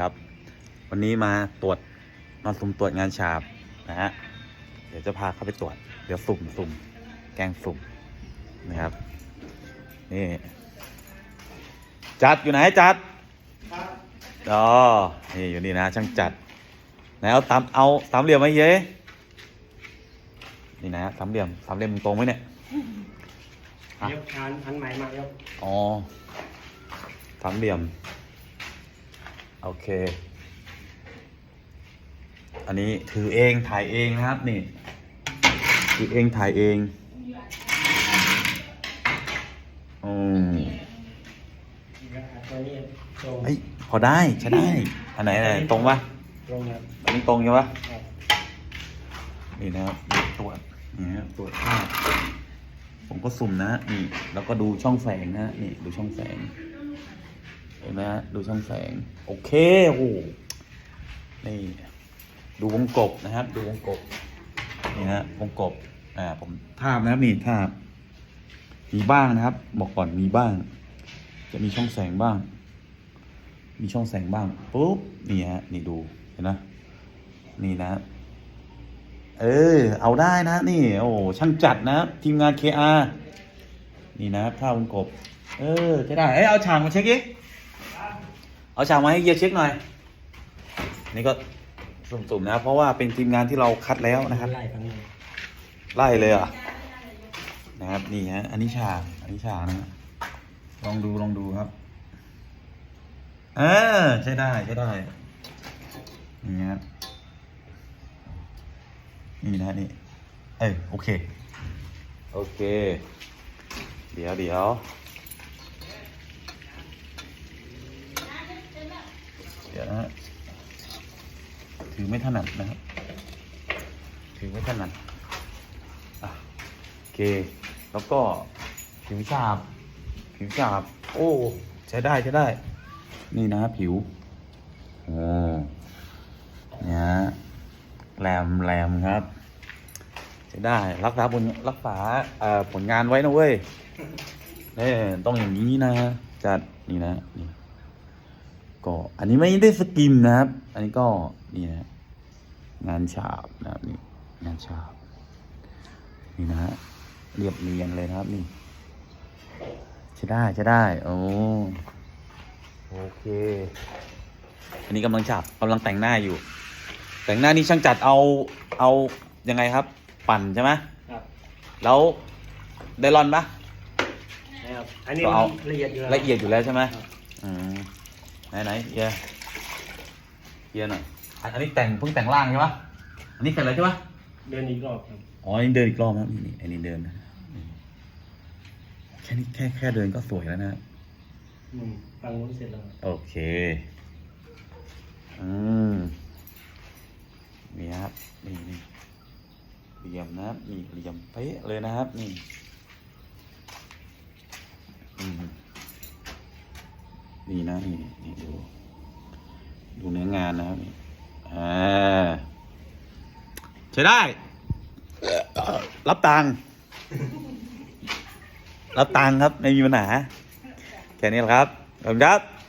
ครับ วันนี้มาตรวจมาสุ่มตรวจงานฉาบนะฮะเดี๋ยวจะพาเข้าไปตรวจ เดี๋ยวสุ่มสุ่มแกล้งสุ่มนะครับนี่จัดอยู่ไหนจัดอ๋อนี่อยู่นี่นะช่างจัดไหนเอาตามเอาสามเหลี่ยมไหมเย้นี่นะสามเหลี่ยมสามเหลี่ยมตรงไหมเนี่ยอะยกหันหันใหม่มายกอ๋อสามเหลี่ยม โอเค อันนี้ถือเองถ่ายเองนะครับนี่ ถือเองถ่ายเองอืมตัวนี้ตรงเฮ้ยพอได้ใช้ได้ อันไหนอันไหนตรงปะตรงครับอันนี้ตรงใช่ปะครับนี่นะครับตรวจนี่ฮะตรวจภาพผมก็สุ่มนะนี่ แล้วก็ดูช่องแสงนะนี่ดูช่องแสง เห็นไหมฮะดูช่องแสง โอเคโอ้โหนี่ดูวงกบนะครับ ดูวงกบนี่ฮะวงกบอ่าผมทาบนะครับนี่ทาบมีบ้างนะครับ บอกก่อนมีบ้าง จะมีช่องแสงบ้าง มีช่องแสงบ้างปุ๊บนี่ฮะนี่ดูเห็นนะนี่นะ เออ เอาได้นะ นี่ โอ้ช่างจัดนะ ทีมงาน KR นี่นะครับท่าวงกบ เออใช่ได้เอ้เอาฉากมาเช็คดิ เอาฉากมาให้เฮียเช็คหน่อยนี่ก็สุ่มๆนะ เพราะว่าเป็นทีมงานที่เราคัดแล้วนะครับ ไล่ทั้งนี้ไล่เลยอะนะครับนี่ฮะอันนี้ฉากอันนี้ฉากนะฮะลองดูลองดูครับเออใช่ได้ใช่ได้นี่ฮะนี่นะนี่เอ้ยโอเค โอเค เดี๋ยวเดี๋ยวเดี๋ยวนะฮะ ถือไม่ถนัดนะครับ ถือไม่ถนัดโอเค แล้วก็ผิวฉาบ ผิวฉาบ โอ้ ใช้ได้ใช้ได้ นี่นะผิวโอ้เนี่ยฮะแรมแรมครับใช้ได้ รักษาผลรักษาผลงานไว้นะเว้ยเนี่ยต้องอย่างนี้นะ จัด นี่นะนี่ก็อันนี้ไม่ได้สกิมนะครับ อันนี้ก็นี่นะ งานฉาบนะครับนี่งานฉาบ นี่นะฮะเรียบเรียงเลยนะครับนี่ใช้ได้ใช้ได้โอ้โอเค อันนี้กำลังฉาบกำลังแต่งหน้าอยู่ แต่งหน้านี่ช่างจัดเอาเอายังไงครับ ปั่นใช่ไหมครับแล้วไดรอนปะนะครับอันนี้ก็เอาละเอียดอยู่แล้วละเอียดอยู่แล้วใช่ไหมครับอืมไหนไหนเฮียเฮียหน่อย อันอันนี้แต่งเพิ่งแต่งร่างใช่ปะอันนี้เสร็จแล้วใช่ปะเดินอีกรอบครับอ๋ออันนี้เดินอีกรอบนะนี่นี่อันนี้เดินนะนี่แค่นี้แค่แค่เดินก็สวยแล้วนะอืมฟังนู้นเสร็จแล้วครับโอเคอืมนี่ครับนี่นี่เหลี่ยมนะครับนี่เหลี่ยมเป๊ะเลยนะครับนี่อืมนี่นะนี่นี่ดู ดูเนื้องานนะครับนี่ อ่าใช้ได้ รับตังค์รับตังค์ครับ ไม่มีปัญหา แค่นี้แหละครับ ขอบคุณครับ